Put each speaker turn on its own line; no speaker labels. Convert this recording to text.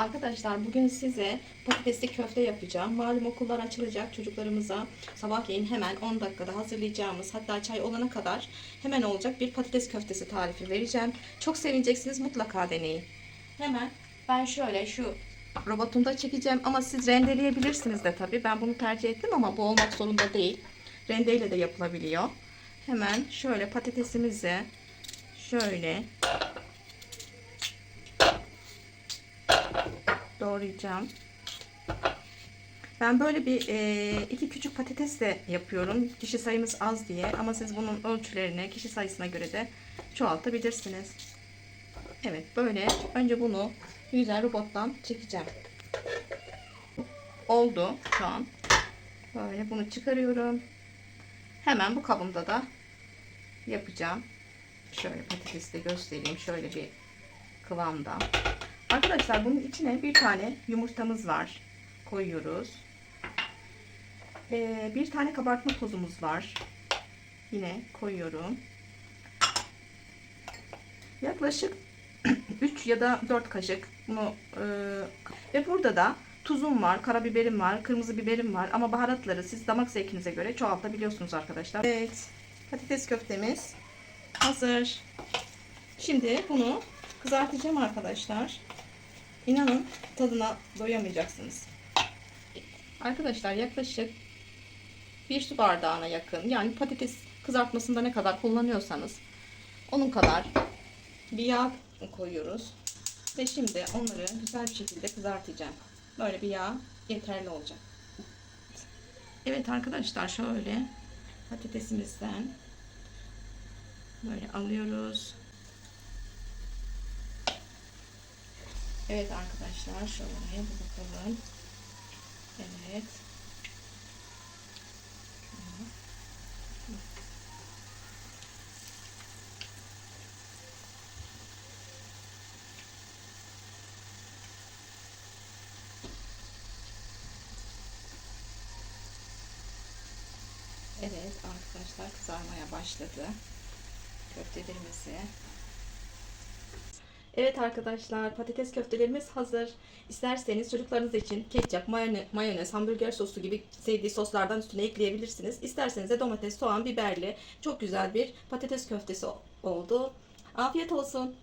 Arkadaşlar bugün size patatesli köfte yapacağım. Malum okullar açılacak çocuklarımıza sabahleyin hemen 10 dakikada hazırlayacağımız hatta çay olana kadar hemen olacak bir patates köftesi tarifi vereceğim. Çok sevineceksiniz mutlaka deneyin. Hemen ben şöyle şu robotumda çekeceğim ama siz rendeleyebilirsiniz de tabii. Ben bunu tercih ettim ama bu olmak zorunda değil. Rendeyle de yapılabiliyor. Hemen şöyle patatesimizi şöyle doğrayacağım. Ben böyle bir e, iki küçük patates de yapıyorum. Kişi sayımız az diye ama siz bunun ölçülerini kişi sayısına göre de çoğaltabilirsiniz. Evet böyle önce bunu güzel robottan çekeceğim. Oldu şu an. Böyle bunu çıkarıyorum. Hemen bu kabımda da yapacağım. Şöyle patatesi de göstereyim. Şöyle bir kıvamda. Arkadaşlar bunun içine bir tane yumurtamız var. Koyuyoruz. Ee, bir tane kabartma tozumuz var. Yine koyuyorum. Yaklaşık 3 ya da 4 kaşık bunu e, ve burada da tuzum var, karabiberim var, kırmızı biberim var ama baharatları siz damak zevkinize göre çoğaltabiliyorsunuz arkadaşlar. Evet. Patates köftemiz hazır. Şimdi bunu kızartacağım arkadaşlar. İnanın tadına doyamayacaksınız. Arkadaşlar yaklaşık bir su bardağına yakın yani patates kızartmasında ne kadar kullanıyorsanız onun kadar bir yağ koyuyoruz. Ve şimdi onları güzel bir şekilde kızartacağım. Böyle bir yağ yeterli olacak. Evet arkadaşlar şöyle patatesimizden böyle alıyoruz. Evet arkadaşlar şöyle bir bakalım. Evet. Evet arkadaşlar kızarmaya başladı. Köftelerimizi Evet arkadaşlar patates köftelerimiz hazır. İsterseniz çocuklarınız için ketçap, mayone- mayonez, hamburger sosu gibi sevdiği soslardan üstüne ekleyebilirsiniz. İsterseniz de domates, soğan, biberli çok güzel bir patates köftesi oldu. Afiyet olsun.